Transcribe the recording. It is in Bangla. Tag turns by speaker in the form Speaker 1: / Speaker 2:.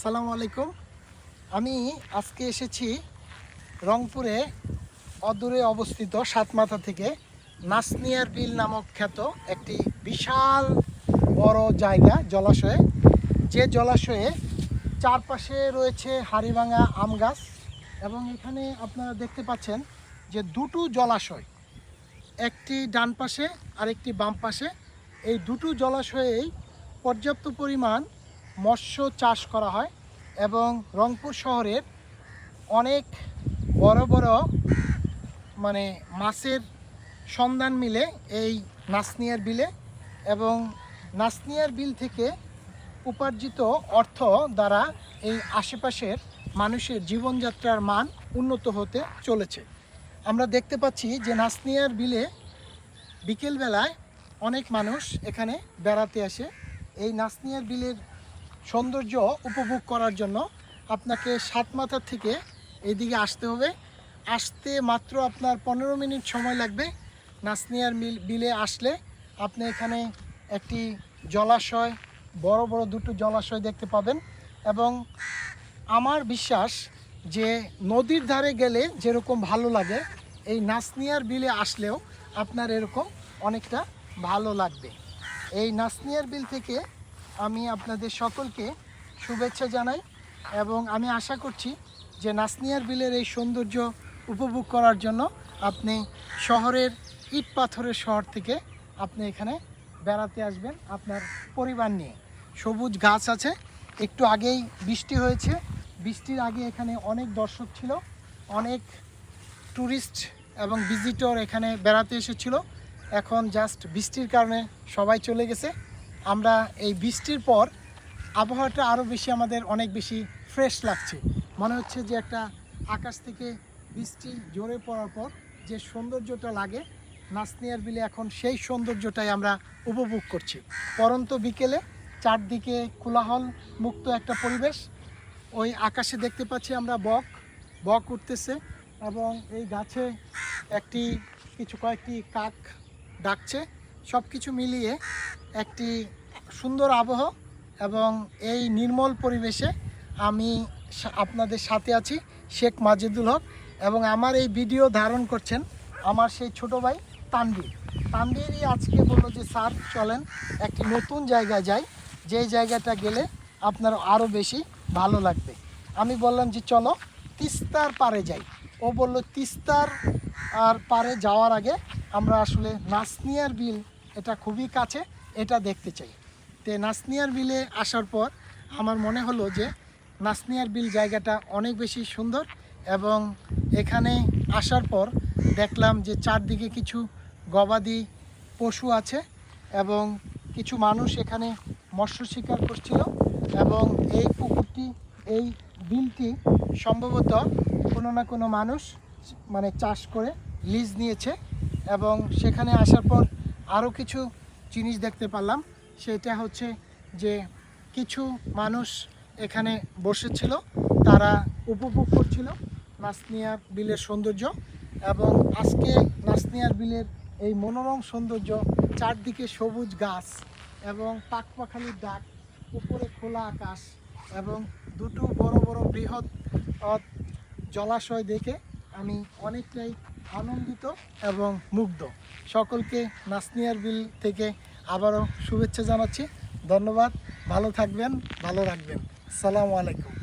Speaker 1: সালাম আলাইকুম। আমি আজকে এসেছি রংপুরে অদূরে অবস্থিত সাতমাথা থেকে নাসনিয়ার বিল নামক খ্যাত একটি বিশাল বড় জায়গা, জলাশয়ে। যে জলাশয়ে চারপাশে রয়েছে হাড়িভাঙা আম গাছ এবং এখানে আপনারা দেখতে পাচ্ছেন যে দুটো জলাশয়, একটি ডান পাশে আর একটি বাম পাশে। এই দুটো জলাশয়েই পর্যাপ্ত পরিমাণ মৎস্য চাষ করা হয় এবং রংপুর শহরের অনেক বড় বড় মানে মাছের সন্ধান মিলে এই নাসনিয়ার বিলে এবং নাসনিয়ার বিল থেকে উপার্জিত অর্থ দ্বারা এই আশেপাশের মানুষের জীবনযাত্রার মান উন্নত হতে চলেছে। আমরা দেখতে পাচ্ছি যে নাসনিয়ার বিলে বিকেলবেলায় অনেক মানুষ এখানে বেড়াতে আসে। এই নাসনিয়ার বিলের সৌন্দর্য উপভোগ করার জন্য আপনাকে সাতমাথা থেকে এইদিকে আসতে হবে। আসতে মাত্র আপনার পনেরো মিনিট সময় লাগবে নাসনিয়ার মিল বিলে আসলে। আপনি এখানে একটি জলাশয়, বড় বড় দুটো জলাশয় দেখতে পাবেন এবং আমার বিশ্বাস যে নদীর ধারে গেলে যেরকম ভালো লাগে, এই নাসনিয়ার বিলে আসলেও আপনার এরকম অনেকটা ভালো লাগবে। এই নাসনিয়ার বিল থেকে আমি আপনাদের সকলকে শুভেচ্ছা জানাই এবং আমি আশা করছি যে নাসনিয়ার বিলের এই সৌন্দর্য উপভোগ করার জন্য আপনি শহরের ইট পাথরের শহর থেকে আপনি এখানে বেড়াতে আসবেন আপনার পরিবার নিয়ে। সবুজ গাছ আছে, একটু আগেই বৃষ্টি হয়েছে। বৃষ্টির আগে এখানে অনেক দর্শক ছিল, অনেক ট্যুরিস্ট এবং ভিজিটর এখানে বেড়াতে এসেছিল। এখন জাস্ট বৃষ্টির কারণে সবাই চলে গেছে। আমরা এই বৃষ্টির পর আবহাওয়াটা আরও বেশি আমাদের অনেক বেশি ফ্রেশ লাগছে। মনে হচ্ছে যে একটা আকাশ থেকে বৃষ্টি জোরে পড়ার পর যে সৌন্দর্যটা লাগে নাসনিয়ার বিলে এখন সেই সৌন্দর্যটাই আমরা উপভোগ করছি। পরন্ত বিকেলে চারদিকে কোলাহল মুক্ত একটা পরিবেশ। ওই আকাশে দেখতে পাচ্ছি আমরা বক বক উঠতেছে এবং এই গাছে একটি, কিছু কয়েকটি কাক ডাকছে। সব কিছু মিলিয়ে একটি সুন্দর আবহ এবং এই নির্মল পরিবেশে আমি আপনাদের সাথে আছি শেখ মাজিদুল হক এবং আমার এই ভিডিও ধারণ করছেন আমার সেই ছোট ভাই তানভীর। তানভীরই আজকে বলল যে, স্যার, চলেন একটি নতুন জায়গায় যাই। যেই জায়গাটা গেলে আপনার আরও বেশি ভালো লাগবে। আমি বললাম যে, চলো তিস্তার পারে যাই। ও বলল, তিস্তার আর পারে যাওয়ার আগে আমরা আসলে নাসনিয়ার বিল, এটা খুবই কাছে, এটা দেখতে চাই। তে নাসনিয়ার বিলে আসার পর আমার মনে হলো যে নাসনিয়ার বিল জায়গাটা অনেক বেশি সুন্দর এবং এখানে আসার পর দেখলাম যে চারদিকে কিছু গবাদি পশু আছে এবং কিছু মানুষ এখানে মৎস্য শিকার করছিল এবং এই পুকুরটি, এই বিলটি সম্ভবত কোনো না কোনো মানুষ মানে চাষ করে লিজ নিয়েছে। এবং সেখানে আসার পর আরও কিছু জিনিস দেখতে পারলাম। সেটা হচ্ছে যে কিছু মানুষ এখানে বসেছিল, তারা উপভোগ করছিল নাসনিয়া বিলের সৌন্দর্য এবং আজকে নাসনিয়ার বিলের এই মনোরম সৌন্দর্য, চারদিকে সবুজ গাছ এবং পাখপাখালির ডাক, উপরে খোলা আকাশ এবং দুটো বড় বড় বৃহৎ জলাশয় দেখে আমি অনেকটাই আনন্দিত এবং মুগ্ধ। সকলকে নাসনিয়ার বিল থেকে আবারও শুভেচ্ছা জানাচ্ছি। ধন্যবাদ। ভালো থাকবেন, ভালো রাখবেন। সালামু আলাইকুম।